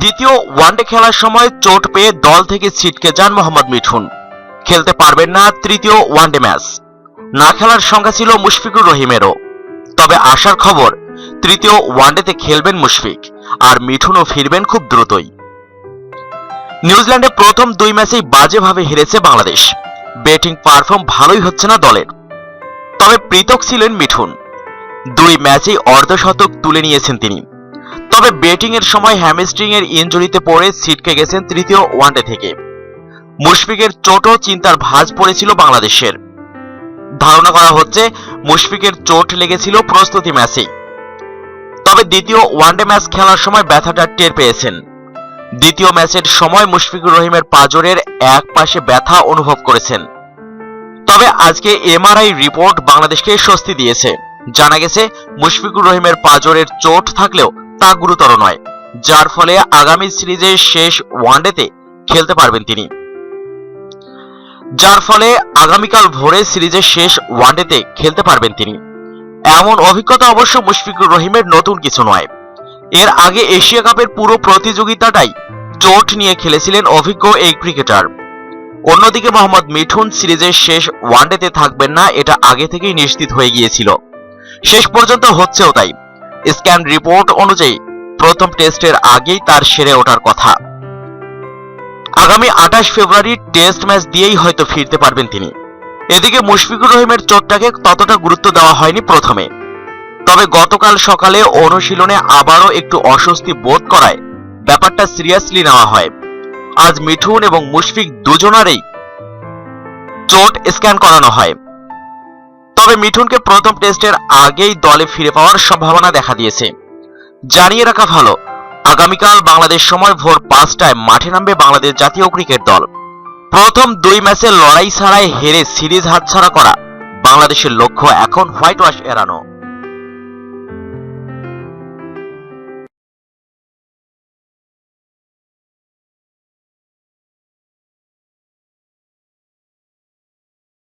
দ্বিতীয় ওয়ানডে খেলার সময় চোট পেয়ে দল থেকে ছিটকে যান মোহাম্মদ মিঠুন। খেলতে পারবেন না তৃতীয় ওয়ানডে ম্যাচ। না খেলার সংখ্যা ছিল মুশফিকুর রহিমেরও। তবে আসার খবর, তৃতীয় ওয়ানডেতে খেলবেন মুশফিক, আর মিঠুনও ফিরবেন খুব দ্রুতই। নিউজিল্যান্ডে প্রথম দুই ম্যাচেই বাজেভাবে হেরেছে বাংলাদেশ। ব্যাটিং পারফর্ম ভালোই হচ্ছে না দলের। তবে পৃথক ছিলেন মিঠুন। দুই ম্যাচেই অর্ধশতক তুলে নিয়েছেন তিনি। তবে ব্যাটিং এর সময় হ্যামস্ট্রিং এর ইনজুরিতে পড়ে ছিটকে গেছেন তৃতীয় ওয়ানডে থেকে। মুশফিকের চোটও চিন্তার ভাঁজ পড়েছিল বাংলাদেশের। ধারণা করা হচ্ছে, মুশফিকের চোট লেগেছিল প্রস্তুতি ম্যাচেই। তবে দ্বিতীয় ওয়ানডে ম্যাচ খেলার সময় ব্যথাটা টের পেয়েছেন। দ্বিতীয় ম্যাচের সময় মুশফিকুর রহিমের পাজরের এক পাশে ব্যথা অনুভব করেছেন। তবে আজকে এমআরআই রিপোর্ট বাংলাদেশকে স্বস্তি দিয়েছে। জানা গেছে, মুশফিকুর রহিমের পাজরের চোট থাকলেও তা গুরুতর নয়, যার ফলে আগামী সিরিজের শেষ ওয়ানডেতে খেলতে পারবেন তিনি। যার ফলে আগামীকাল ভোরে সিরিজের শেষ ওয়ানডেতে খেলতে পারবেন তিনি। এমন অভিজ্ঞতা অবশ্য মুশফিকুর রহিমের নতুন কিছু নয়। এর আগে এশিয়া কাপের পুরো প্রতিযোগিতাটাই চোট নিয়ে খেলেছিলেন অভিজ্ঞ এই ক্রিকেটার। অন্যদিকে মোহাম্মদ মিঠুন সিরিজের শেষ ওয়ানডেতে থাকবেন না, এটা আগে থেকেই নিশ্চিত হয়ে গিয়েছিল। শেষ পর্যন্ত হচ্ছেও তাই। স্ক্যান রিপোর্ট অনুযায়ী প্রথম টেস্টের আগেই তার সেরে ওঠার কথা। আগামী আঠাশ ফেব্রুয়ারি টেস্ট ম্যাচ দিয়েই হয়তো ফিরতে পারবেন তিনি। এদিকে মুশফিকুর রহিমের চোটটাকে ততটা গুরুত্ব দেওয়া হয়নি প্রথমে। তবে গতকাল সকালে অনুশীলনে আবারও একটু অস্বস্তি বোধ করায় ব্যাপারটা সিরিয়াসলি নেওয়া হয়। আজ মিঠুন এবং মুশফিক দুজনারই চোট স্ক্যান করানো হয়। তবে মিঠুনকে প্রথম টেস্টের আগেই দলে ফিরে পাওয়ার সম্ভাবনা দেখা দিয়েছে। জানিয়ে রাখা ভালো, আগামীকাল বাংলাদেশ সময় ভোর পাঁচটায় মাঠে নামবে বাংলাদেশ জাতীয় ক্রিকেট দল। প্রথম দুই ম্যাচে লড়াই ছাড়াই হেরে সিরিজ হাতছাড়া করা বাংলাদেশের লক্ষ্য এখন হোয়াইট ওয়াশ এড়ানো।